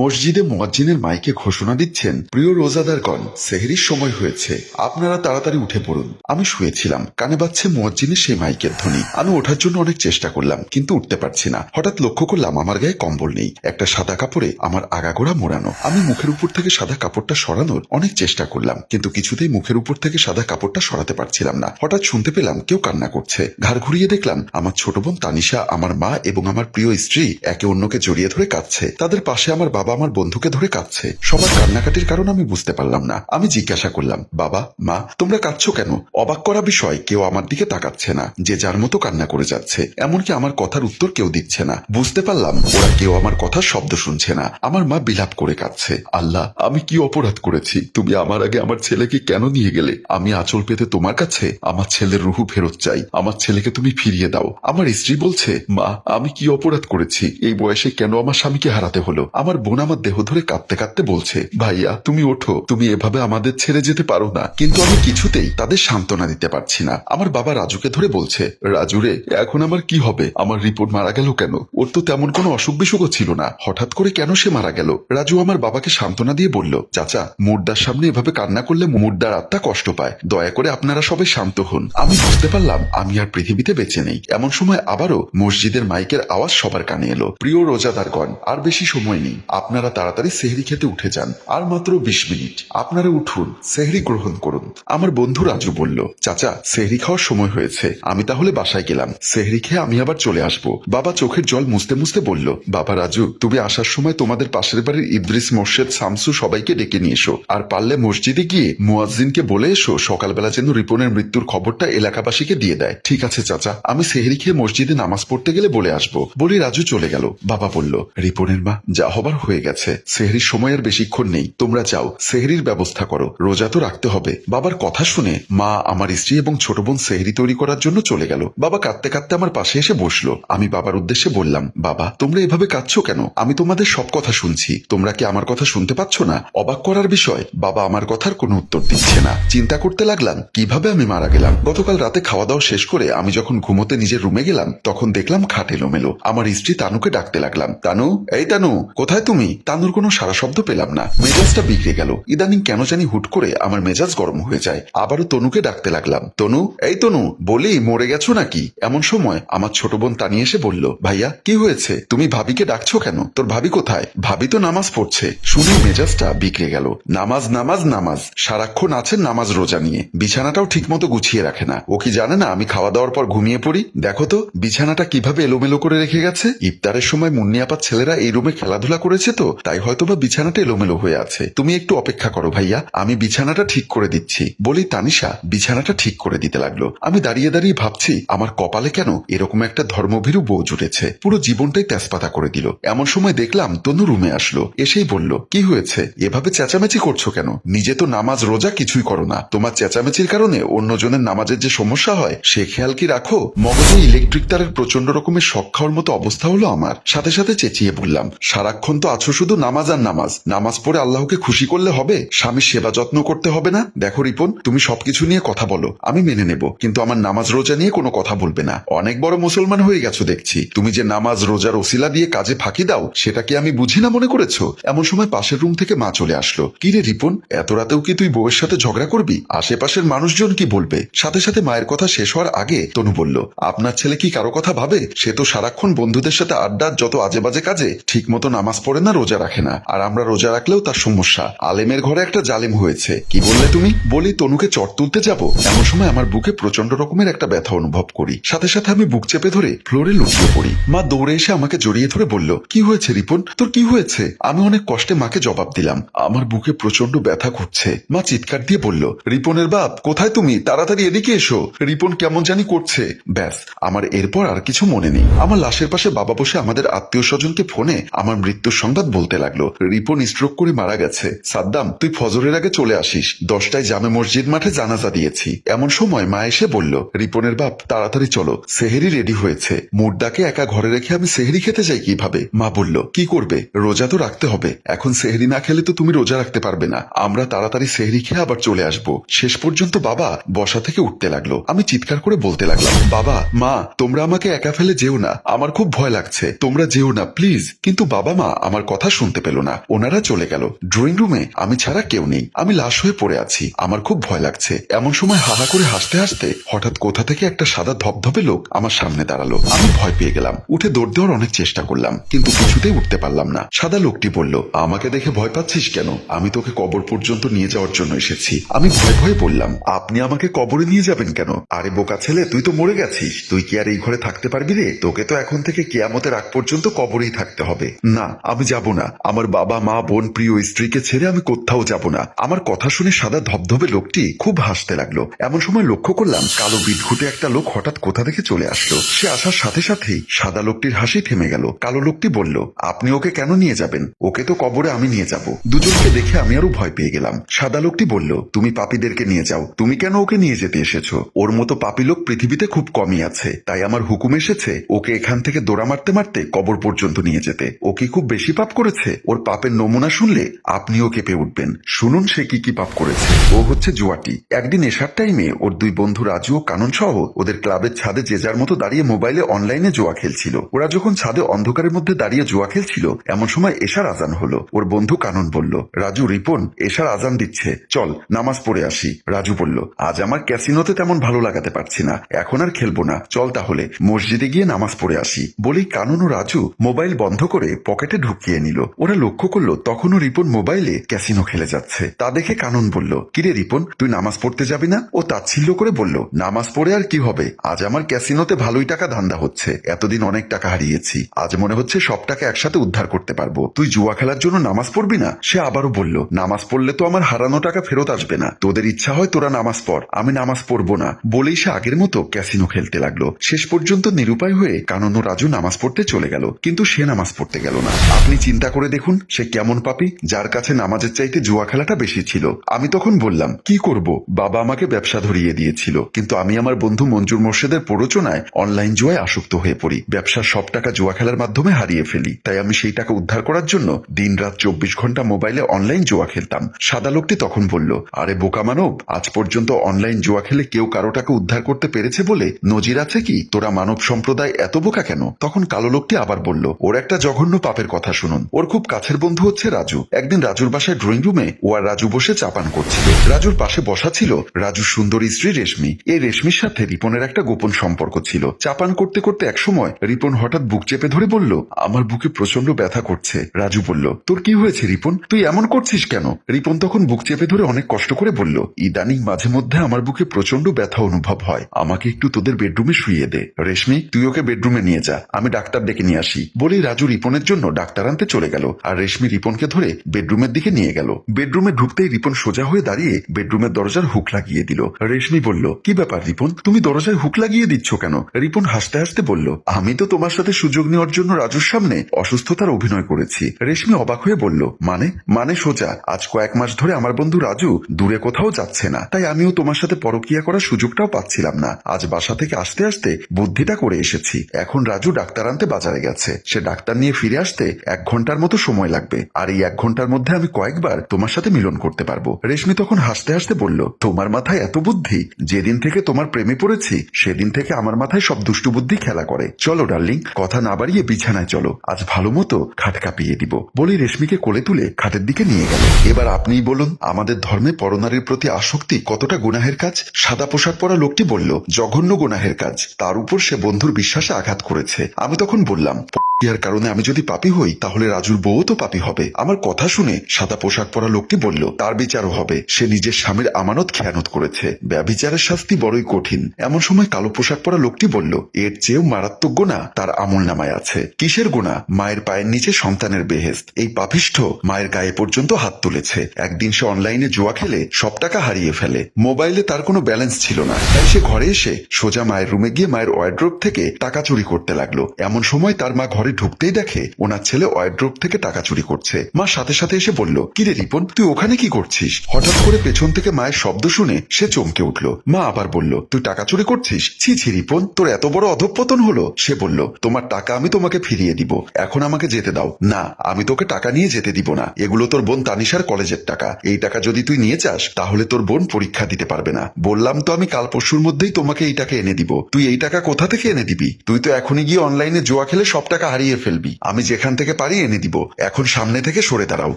মসজিদে মোয়াজ্জিনের মাইকে ঘোষণা দিচ্ছেন প্রিয় রোজাদারগণ, সেহরির সময় হয়েছে। আপনারা তাড়াতাড়ি উঠে পড়ুন। আমি শুয়েছিলাম। কানে বাজছে মুয়াজ্জিনের সেই মাইকের ধ্বনি। আমি ওঠার জন্য অনেক চেষ্টা করলাম, কিন্তু উঠতে পারছি না। হঠাৎ লক্ষ্য করলাম আমার গায়ে কম্বল নেই। একটা সাদা কাপড়ে আমার আগাগোড়া মোড়ানো। আমি মুখের উপর থেকে সাদা কাপড়টা সরানোর অনেক চেষ্টা করলাম, কিন্তু কিছুতেই মুখের উপর থেকে সাদা কাপড়টা সরাতে পারছিলাম না। হঠাৎ শুনতে পেলাম কেউ কান্না করছে। ঘাড় ঘুরিয়ে দেখলাম, আমার ছোট বোন তানিশা, আমার মা এবং আমার প্রিয় স্ত্রী একে অন্যকে জড়িয়ে ধরে কাঁদছে। তাদের পাশে আমার বাবা আমার বন্ধুকে ধরে কাঁদছে। সবার কান্নাকাটির কারণ আমি বুঝতে পারলাম না। আমি জিজ্ঞাসা করলাম, বাবা, মা, তোমরা কাঁদছো কেন? অবাক করা বিষয়, কেউ আমার দিকে তাকাচ্ছে না। যে যার মতো কান্না করে যাচ্ছে, এমনকি আমার কথার উত্তর কেউ দিচ্ছে না। বুঝতে পারলাম, ওরা কেউ আমার কথার শব্দ শুনছে না। আমার মা বিলাপ করে কাঁদছে। আল্লাহ, আমি কি অপরাধ করেছি? তুমি আমার আগে আমার ছেলেকে কেন নিয়ে গেলে? আমি আঁচল পেতে তোমার কাছে? আমার ছেলের রুহু ফেরত চাই। আমার ছেলেকে তুমি ফিরিয়ে দাও। আমার স্ত্রী বলছে, মা, আমি কি অপরাধ করেছি? এই বয়সে কেন আমার স্বামীকে হারাতে হলো? আমার বোন আমার দেহ ধরে কাঁদতে কাঁদতে বলছে, ভাইয়া, তুমি ওঠো। তুমি এভাবে আমাদের ছেড়ে যেতে পারো না। কিন্তু আমি কিছুতেই তাদের সান্ত্বনা দিতে পারছি না। আমার বাবা রাজুকে ধরে বলছে, রাজু রে, এখন আমার কি হবে? আমার রিপোর্ট মারা গেল কেন? ওর তো তেমন কোনো অসুখ বিসুখও ছিল না। হঠাৎ করে কেন সে মারা গেল? রাজু আমার বাবাকে সান্ত্বনা দিয়ে বলল, চাচা, মুর্দার সামনে এভাবে কান্না করলে মুর্দার আত্মা কষ্ট পায়। দয়া করে আপনারা সবাই শান্ত হন। আমি বুঝতে পারলাম আমি আর পৃথিবীতে বেঁচে নেই। এমন সময় আবারও মসজিদের মাইকের আওয়াজ সবার কানে এলো। প্রিয় রোজাদারগণ, আর বেশি সময় নেই। আপনারা তাড়াতাড়ি সেহরি খেতে উঠে যান। আর মাত্র বিশ মিনিট। আপনারা উঠুন, সেহরি গ্রহণ করুন। আমার বন্ধু রাজু বলল, চাচা, সেহরি খাওয়ার সময় হয়েছে। আমি তাহলে বাসায় গেলাম। সেহরি খেয়ে আমি আবার চলে আসব। বাবা চোখের জল মুছতে মুছতে বলল, বাবা রাজু, তুমি আসার সময় তোমাদের পাশের বাড়ির ইদ্রিস, মোর্শেদ শামসু সবাইকে ডেকে নিয়ে এসো। আর পারলে মসজিদে গিয়ে মুয়াজ্জিনকে বলে এসো, সকালবেলা যেন রিপনের মৃত্যুর খবরটা এলাকাবাসীকে দিয়ে দেয়। ঠিক আছে, চাচা, আমি সেহরি খেয়ে মসজিদে নামাজ পড়তে গেলে বলে আসব। বলে রাজু চলে গেল। বাবা বলল, রিপনের মা, যা হবার হয়ে গেছে। সেহরির সময় আর বেশিক্ষণ নেই। তোমরা যাও। সেহরির ব্যবস্থা করো। রোজা তো রাখতে হবে। বাবার কথা শুনে মা আমার স্ত্রী এবং ছোট বোন সেহরি তৈরি করার জন্য চলে গেল। বাবা কাঁদতে কাঁদতে আমার পাশে এসে বসল। আমি বাবার উদ্দেশ্যে বললাম, বাবা, তোমরা এভাবে কাঁদছো কেন? আমি তোমাদের সব কথা শুনছি। তোমরা কি আমার কথা শুনতে পাচ্ছ না? অবাক করার বিষয়। বাবা আমার কথার কোনো উত্তর দিচ্ছে না। চিন্তা করতে লাগলাম, কীভাবে আমি মারা গেলাম? গতকাল রাতে খাওয়া দাওয়া শেষ করে আমি যখন ঘুমোতে নিজের রুমে গেলাম, তখন দেখলাম খাট এলোমেলো। আমার স্ত্রী তানুকে ডাকতে লাগলাম। তানু? এই তানু, কোথায় তুমি? তানুর কোনো সারা শব্দ পেলাম না। মেজাজটা বিগড়ে গেল। ইদানিং কেন জানি হুট করে আমার মেজাজ গরম হয়ে যায়। আবারও তনুকে ডাকতে লাগলাম। তনু, এই তনু, বলি, মরে গেছো নাকি? এমন সময় আমার ছোট বোন তানি এসে বলল, ভাইয়া, কি হয়েছে? তুমি ভাবিকে ডাকছো কেন? তোর ভাবি কোথায়? ভাবি তো নামাজ পড়ছে। শুনে মেজাজটা বিগড়ে গেল। নামাজ নামাজ নামাজ। সারাক্ষণ আছেন নামাজ রোজা নিয়ে। বিছানাটাও ঠিকমতো গুছিয়ে রাখে না। ও কি জানে না আমি খাওয়া দাওয়ার পর ঘুমিয়ে পড়ি? দেখো তো, বিছানাটা কীভাবে এলোমেলো করে রেখে গেছে? ইফতারের সময় মুন্নি আপার ছেলেরা এই রুমে খেলাধুলা করেছে? তো? তাই হয়তোবা বিছানাটা এলোমেলো হয়ে আছে। তুমি একটু অপেক্ষা করো ভাইয়া। আমি বিছানাটা ঠিক করে দিচ্ছি। বলি, তানিশা, বিছানাটা ঠিক করে দিতে লাগল। আমি দাঁড়িয়ে দাঁড়িয়ে ভাবছি, আমার কপালে কেন এরকম একটা ধর্মভীরু বউ জুটেছে? পুরো জীবনটাই তেজপাতা করে দিল। এমন সময় দেখলাম তনু রুমে আসলো। এসেই বলল, কি হয়েছে? এভাবে চেঁচামেচি করছ কেন? নিজে তো নামাজ, রোজা কিছুই করো না। তোমার চেঁচামেচির কারণে অন্যজনের নামাজের যে সমস্যা হয়, সে খেয়াল কি রাখো? মগজে ইলেকট্রিক তারের প্রচণ্ড রকমের শখ খাওয়ার মতো অবস্থা হলো আমার। সাথে সাথে চেঁচিয়ে বললাম, সারাক্ষণ তো আছো শুধু নামাজ আর নামাজ। নামাজ পড়ে আল্লাহকে খুশি করলে হবে? স্বামীর সেবা যত্ন করতে হবে না? দেখো রিপন, তুমি সবকিছু নিয়ে কথা বলো, আমি মেনে নেব। কিন্তু আমার নামাজ রোজা নিয়ে কোনো কথা বলবে না। অনেক বড় মুসলমান হয়ে গেছো দেখছি। তুমি যে নামাজ, রোজার ওসিলা দিয়ে কাজে ফাঁকি দাও, সেটা কি আমি বুঝি না মনে করেছ? এমন সময় পাশের রুম থেকে মা চলে আসলো। কি রে রিপন, এত রাতেও কি তুই বউয়ের সাথে ঝগড়া করবি? আশেপাশের মানুষজন কি বলবে? সাথে সাথে মায়ের কথা শেষ হওয়ার আগে তনু বলল, আপনার ছেলে কি কারও কথা ভাবে? সে তো সারাক্ষণ বন্ধুদের সাথে আড্ডা যত আজে বাজে কাজে ঠিক মতো নামাজ পড়ে না রোজা রাখে না। আর আমরা রোজা রাখলেও তার সমস্যা। আলেমের ঘরে একটা জালেম হয়েছে। কি বললে তুমি? বলি, তনুকে চট তুলতে যাব? এমন সময় আমার বুকে প্রচণ্ড রকমের একটা ব্যথা অনুভব করি। সাথে সাথে আমি বুক চেপে ধরে ফ্লোরে লুটিয়ে পড়ি। মা দৌড়ে এসে আমাকে জড়িয়ে ধরে বলল, কি হয়েছে রিপন? তোর কি হয়েছে? আমি অনেক কষ্টে মাকে জবাব দিলাম। আমার বুকে প্রচণ্ড ব্যথা ঘুরছে মা চিৎকার দিয়ে বলল, রিপনের বাপ, কোথায় তুমি? তাড়াতাড়ি এদিকে এসো। রিপন কেমন জানি করছে। ব্যাস, আমার এরপর আর কিছু মনে নেই। আমার লাশের পাশে বাবা বসে আমাদের আত্মীয় স্বজনকে ফোনে আমার মৃত্যুর সংবাদ বলতে লাগল। রিপন স্ট্রোক করে মারা গেছে। সাদ্দাম, তুই ফজরের আগে চলে আসিস। দশটায় জামে মসজিদ মাঠে জানাজা দিয়েছি। এমন সময় মা এসে বলল, রিপনের বাপ, তাড়াতাড়ি চলো। সেহেরি রেডি হয়েছে। মুর্দাকে একা ঘরে রেখে আমি সেহেরি খেতে যাই কীভাবে? মা বলল, কি করবে? রোজা তো রাখতে হবে। এখন সেহেরি না খেলে তো তুমি রোজা রাখতে পারবে না। আমরা তাড়াতাড়ি সেহেরি খেয়ে আবার চলে আসব। শেষ পর্যন্ত বাবা বসা থেকে উঠতে লাগল। আমি চিৎকার করে বলতে লাগলাম, বাবা, মা, তোমরা আমাকে একা ফেলে যেও না। আমার খুব ভয় লাগছে। তোমরা যেও না, প্লিজ। কিন্তু বাবা মা আমার কথা শুনতে পেল না। ওনারা চলে গেল। ড্রয়িং রুমে আমি ছাড়া কেউ নেই। আমি লাশ হয়ে পড়ে আছি। আমার খুব ভয় লাগছে। এমন সময় হাহা করে হাসতে হাসতে হঠাৎ কোথা থেকে একটা সাদা ধপধপে লোক আমার সামনে দাঁড়াল। আমি ভয় পেয়ে গেলাম। উঠে দৌড় দেওয়ার অনেক চেষ্টা করলাম, কিন্তু কিছুতেই উঠতে পারলাম না। সাদা লোকটি বলল, আমাকে দেখে ভয় পাচ্ছিস কেন? আমি তোকে কবর পর্যন্ত নিয়ে যাওয়ার জন্য এসেছি। আমি ভয় ভয়ে বললাম, আপনি আমাকে কবরে নিয়ে যাবেন কেন? আরে বোকা ছেলে, তুই তো মরে গেছিস। তুই কি আর এই ঘরে থাকতে পারবি রে? তোকে তো এখন থেকে কেয়ামতের আগ পর্যন্ত কবরেই থাকতে হবে। না, আমি না। আমার বাবা, মা, বোন, প্রিয় স্ত্রীকে ছেড়ে আমি কোথাও যাব না। আমার কথা শুনে সাদা ধবধবে লোকটি খুব হাসতে লাগল। এমন সময় লক্ষ্য করলাম, কালো বিটঘুটে একটা লোক হঠাৎ কোথা থেকে চলে আসলো। সে আসার সাথে সাথেই সাদা লোকটির হাসি থেমে গেল। কালো লোকটি বলল, আপনি ওকে কেন নিয়ে যাবেন? ওকে তো কবরে আমি নিয়ে যাব। দুজনকে দেখে আমি আরও ভয় পেয়ে গেলাম। সাদা লোকটি বলল, তুমি পাপীদেরকে নিয়ে যাও। তুমি কেন ওকে নিয়ে যেতে এসেছ? ওর মতো পাপী লোক পৃথিবীতে খুব কমই আছে। তাই আমার হুকুম এসেছে ওকে এখান থেকে দৌড়া মারতে মারতে কবর পর্যন্ত নিয়ে যেতে। ও কি খুব বেশি পাপ করেছে? ওর পাপের নমুনা শুনলে আপনিও কেঁপে উঠবেন। শুনুন সে কি কি পাপ করেছে। ও হচ্ছে জুয়াটি। একদিন এসার টাইমে ওর দুই বন্ধু রাজু ও কানন সহ ওদের ক্লাবের ছাদে যে যার মতো দাঁড়িয়ে মোবাইলে অনলাইনে জুয়া খেলছিল। ওরা যখন ছাদে অন্ধকারের মধ্যে দাঁড়িয়ে জুয়া খেলছিল, এমন সময় এশার আজান হলো। ওর বন্ধু কানন বলল, রাজু, রিপন, এশার আজান দিচ্ছে। চল, নামাজ পড়ে আসি। রাজু বলল, আজ আমার ক্যাসিনোতে তেমন ভালো লাগাতে পারছি না। এখন আর খেলব না। চল তাহলে, মসজিদে গিয়ে নামাজ পড়ে আসি। বলেই কানন ও রাজু মোবাইল বন্ধ করে পকেটে ঢুকিয়ে নিল। ওরা লক্ষ্য করল, তখনও রিপন মোবাইলে ক্যাসিনো খেলে যাচ্ছে। তা দেখে কানন বলল, কিরে রিপন, তুই নামাজ পড়তে যাবি না? ও তাচ্ছিল্য করে বলল, নামাজ পড়ে আর কি হবে? আজ আমার ক্যাসিনোতে ভালোই টাকা ধান্দা হচ্ছে। এতদিন অনেক টাকা হারিয়েছি। আজ মনে হচ্ছে সব টাকা একসাথে উদ্ধার করতে পারব। তুই জুয়া খেলার জন্য নামাজ পড়বি না? সে আবারও বলল, নামাজ পড়লে তো আমার হারানো টাকা ফেরত আসবে না। তোদের ইচ্ছা হয় তোরা নামাজ পড়। আমি নামাজ পড়ব না। বলেই সে আগের মতো ক্যাসিনো খেলতে লাগল। শেষ পর্যন্ত নিরুপায় হয়ে কানন ও রাজু নামাজ পড়তে চলে গেল। কিন্তু সে নামাজ পড়তে গেল না। আপনি চিন্তা করে দেখুন সে কেমন পাপি, যার কাছে নামাজের চাইতে জুয়া খেলাটা বেশি ছিল। আমি তখন বললাম, কি করব? বাবা আমাকে ব্যবসা ধরিয়ে দিয়েছিল। কিন্তু আমি আমার বন্ধু মঞ্জুর মোর্শেদের প্ররোচনায় অনলাইন জুয়ায় আসক্ত হয়ে পড়ি। ব্যবসার সব টাকা জুয়া খেলার মাধ্যমে হারিয়ে ফেলি। তাই আমি সেই টাকা উদ্ধার করার জন্য দিন রাত চব্বিশ ঘণ্টা মোবাইলে অনলাইন জুয়া খেলতাম। সাদা লোকটি তখন বলল, আরে বোকা মানব, আজ পর্যন্ত অনলাইন জুয়া খেলে কেউ কারও টাকা উদ্ধার করতে পেরেছে বলে নজির আছে কি? তোরা মানব সম্প্রদায় এত বোকা কেন? তখন কালো লোকটি আবার বলল, ওর একটা জঘন্য পাপের কথা শুনুন। ওর খুব কাছের বন্ধু হচ্ছে রাজু। একদিন রাজুর বাসায় ড্রয়িং রুমে ও আর রাজু বসে চাপান করছিল। রাজুর পাশে বসা ছিল রাজুর সুন্দরী স্ত্রী রেশমি। এই রেশমির সাথে রিপনের একটা গোপন সম্পর্ক ছিল। চাপান করতে করতে একসময় রিপন হঠাৎ বুক চেপে ধরে বলল, আমার বুকে প্রচণ্ড ব্যথা করছে। রাজু বলল, তোর কি হয়েছে রিপন? তুই এমন করছিস কেন? রিপন তখন বুক চেপে ধরে অনেক কষ্ট করে বলল, ইদানিং মাঝে মধ্যে আমার বুকে প্রচণ্ড ব্যথা অনুভব হয়। আমাকে একটু তোদের বেডরুমে শুইয়ে দে। রেশমি, তুই ওকে বেডরুমে নিয়ে যা। আমি ডাক্তার ডেকে নিয়ে আসি। বলেই রাজু রিপনের জন্য ডাক্তার আনতে চলে গেল আর রেশমি রিপনকে ধরে বেডরুমের দিকে নিয়ে গেল। বেডরুমে ঢুকতেই রিপন সোজা হয়ে দাঁড়িয়ে বেডরুমের দরজার হুক লাগিয়ে দিল। রেশমি বলল, কি ব্যাপার রিপন? তুমি দরজায় হুক লাগিয়ে দিচ্ছ কেন? রিপন হাসতে হাসতে বলল, আমি তো তোমার সাথে সুযোগ নেওয়ার জন্য রাজুর সামনে অসুস্থতার অভিনয় করেছি। রেশমি অবাক হয়ে বলল মানে? মানে সোজা? আজ কয়েক মাস ধরে আমার বন্ধু রাজু দূরে কোথাও যাচ্ছে না। তাই আমিও তোমার সাথে পরকিয়া করার সুযোগটাও পাচ্ছিলাম না। আজ বাসা থেকে আসতে আসতে বুদ্ধিটা করে এসেছি। এখন রাজু ডাক্তার আনতে বাজারে গেছে। সে ডাক্তার নিয়ে ফিরে আসতে এক ঘণ্টার মতো সময় লাগবে। আর এই এক ঘণ্টার মধ্যে আমি কয়েকবার তোমার সাথে মিলন করতে পারব। রেশমি তখন হাসতে হাসতে বলল, তোমার মাথায় এত বুদ্ধি? যেদিন থেকে তোমার প্রেমে পড়েছি, সেদিন থেকে আমার মাথায় সব দুষ্টু বুদ্ধি খেলা করে। চলো, ডার্লিং, কথা না বাড়িয়ে বিছানায় চলো। আজ ভালো মতো খাট কাঁপিয়ে দিব। বলে রেশমিকে কোলে তুলে খাটের দিকে নিয়ে গেল। এবার আপনিই বলুন, আমাদের ধর্মে পরনারীর প্রতি আসক্তি কতটা গুনাহের কাজ? সাদা পোশাক পরা লোকটি বলল, জঘন্য গুনাহের কাজ। তার উপর সে বন্ধুর বিশ্বাসে আঘাত করেছে। আমি তখন বললাম ইয়ার কারণে আমি যদি পাপি হই, তাহলে রাজুর বউ তো পাপি হবে। আমার কথা শুনে সাদা পোশাক পরা লোকটি বলল, তার বিচারও হবে। সে নিজের স্বামীর আমানত খেয়ানত করেছে। ব্যবিচারের শাস্তি বড়ই কঠিন। এমন সময় কালো পোশাক পরা লোকটি বলল, এর চেয়েও মারাত্মক গোনা তার আমল নামায় আছে। কিসের গোনা মায়ের পায়ের নিচে সন্তানের বেহেস্ত। এই পাপিষ্ঠ মায়ের গায়ে পর্যন্ত হাত তুলেছে। একদিন সে অনলাইনে জুয়া খেলে, সব টাকা হারিয়ে ফেলে। মোবাইলে তার কোনো ব্যালেন্স ছিল না। তাই সে ঘরে এসে সোজা মায়ের রুমে গিয়ে মায়ের ওয়ার্ড্রোপ থেকে টাকা চুরি করতে লাগল। এমন সময় তার মা ঘরে ঢুকতেই দেখে ওনার ছেলে ওয়ার্ড্রোপ থেকে টাকা চুরি করছে। মা সাথে সাথে এসে বলল, কিরে রিপন, তুই ওখানে কি করছিস? হঠাৎ করে পেছন থেকে মায়ের শব্দ শুনে সে চমকে উঠল। মা আবার বলল, তুই টাকা চুরি করছিস? ছি ছি রিপন, তোর এত বড় অধঃপতন হলো। সে বলল, তোমার টাকা আমি তোমাকে ফিরিয়ে দিব। এখন আমাকে যেতে দাও। না, আমি তোকে টাকা নিয়ে যেতে দিব না। এগুলো তোর বোন তানিশার কলেজের টাকা। এই টাকা যদি তুই নিয়ে চাস, তাহলে তোর বোন পরীক্ষা দিতে পারবে না। বললাম তো আমি কাল পরশুর মধ্যেই তোমাকে এই টাকা এনে দিব। তুই এই টাকা কোথা থেকে এনে দিবি? তুই তো এখনই গিয়ে অনলাইনে জুয়া খেলে সব টাকা হারিয়ে ফেলবি। আমি যেখান থেকে পারি এনে দিব। এখন সামনে থেকে সরে দাঁড়াও।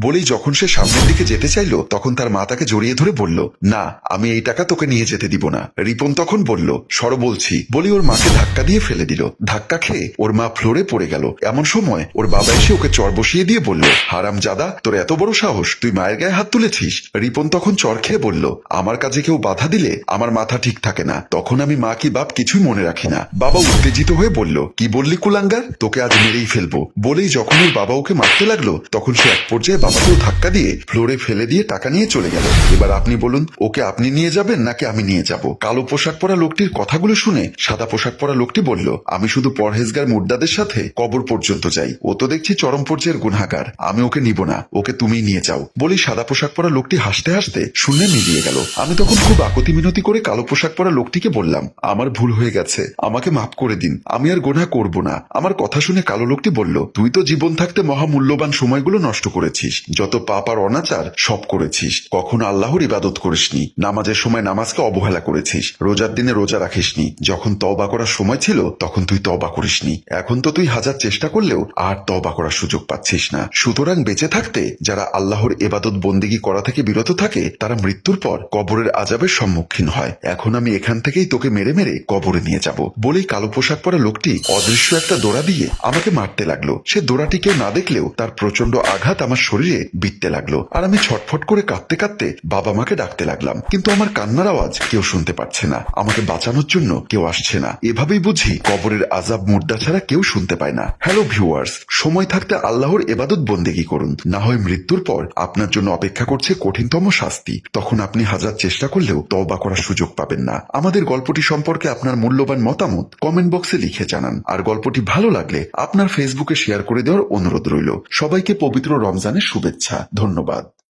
বলেই যখন সে সামনের দিকে যেতে চাইলো, তখন তার মা তাকে জড়িয়ে ধরে বলল, না, আমি এই টাকা তোকে নিয়ে যেতে দিব না। রিপন তখন বলল, সর বলছি। বলি, ওর মাকে ধাক্কা দিয়ে ফেলে দিল। ধাক্কা খেয়ে ওর মা ফ্লোরে পড়ে গেল। এমন সময় ওর বাবা এসে ওকে চর বসিয়ে দিয়ে বলল, হারাম জাদা, তোর এত বড় সাহস, তুই মায়ের গায়ে হাত তুলেছিস? রিপন তখন চর খেয়ে বলল, আমার কাজে কেউ বাধা দিলে আমার মাথা ঠিক থাকে না। তখন আমি মা কি বাপ কিছুই মনে রাখি না। বাবা উত্তেজিত হয়ে বলল, কি বললি কুলাঙ্গার? তোকে আজ মেরেই ফেলব। বলেই যখন ওর বাবা ওকে মারতে লাগল, তখন সে এক পর্যায়ে বাবাকেও ধাক্কা দিয়ে ফ্লোরে ফেলে দিয়ে টাকা নিয়ে চলে গেল। এবার আপনি বলুন, ওকে আপনি নিয়ে যাবেন নাকি আমি নিয়ে যাব? কালো পোশাক পরা লোকটির কথাগুলো শুনে সাদা পোশাক পরা লোকটি বলল, আমি শুধু পরহেজগার মুর্দাদের সাথে কবর পর্যন্ত যাই। ও তো দেখছি চরম পর্যায়ের গুনাগার আমি ওকে নিব না। ওকে তুমিই নিয়ে যাও। বলেই সাদা পোশাক পরা লোকটি হাসতে হাসতে শূন্যে মিলিয়ে গেল। আমি তখন খুব আকতি মিনতি করে কালো পোশাক পরা লোকটিকে বললাম, আমার ভুল হয়ে গেছে। আমাকে মাফ করে দিন। আমি আর গোনা করব না। আমার কথা শুনে কালো লোকটি বলল, তুই তো জীবন থাকতে মহামূল্যবান সময়গুলো নষ্ট করেছিস। যত পাপ আর অনাচার, সব করেছিস। কখনো আল্লাহর ইবাদত করিসনি। নামাজের সময় নামাজকে অবহেলা করেছিস। রোজার দিনে রোজা রাখিসনি। যখন তবা করার সময় ছিল, তখন তুই তবা করিসনি। এখন তো তুই হাজার চেষ্টা করলেও আর তবা করার সুযোগ পাচ্ছিস না। সুতরাং বেঁচে থাকতে, যারা আল্লাহর এবাদত বন্দিগি করা থেকে বিরত থাকে, তারা মৃত্যুর পর কবরের আজাবের সম্মুখীন হয়। এখন আমি এখান থেকেই তোকে মেরে মেরে কবরে নিয়ে যাব। বলেই কালো পোশাক পরা লোকটি অদৃশ্য একটা দোড়া দিয়ে আমাকে মারতে লাগল। সে দোড়াটি কেউ না দেখলেও তার প্রচণ্ড আঘাত আমার শরীরে বিততে লাগল আর আমি ছটফট করে কাঁদতে কাঁদতে বাবা মাকে ডাকতে লাগলাম। কিন্তু আমার কান্নার আওয়াজ কেউ শুনতে পাচ্ছে না। আমাকে বাঁচানোর জন্য কেউ আসছে না। এভাবেই বুঝি কবরের আজাব মুর্দা ছাড়া কেউ শুনতে পায় না। হ্যালো ভিউয়ার্স, সময় থাকতে আল্লাহর এবাদত বন্দেগি করুন। না হয় মৃত্যুর পর আপনার জন্য অপেক্ষা করছে কঠিনতম শাস্তি। তখন আপনি হাজার চেষ্টা করলেও তবা করার সুযোগ পাবেন না। আমাদের গল্পটি সম্পর্কে আপনার মূল্যবান মতামত কমেন্ট বক্সে লিখে জানান। আর গল্পটি ভালো লাগলে আপনার ফেসবুকে শেয়ার করে দেওয়ার অনুরোধ রইল। সবাইকে পবিত্র রমজানের শুভেচ্ছা। ধন্যবাদ।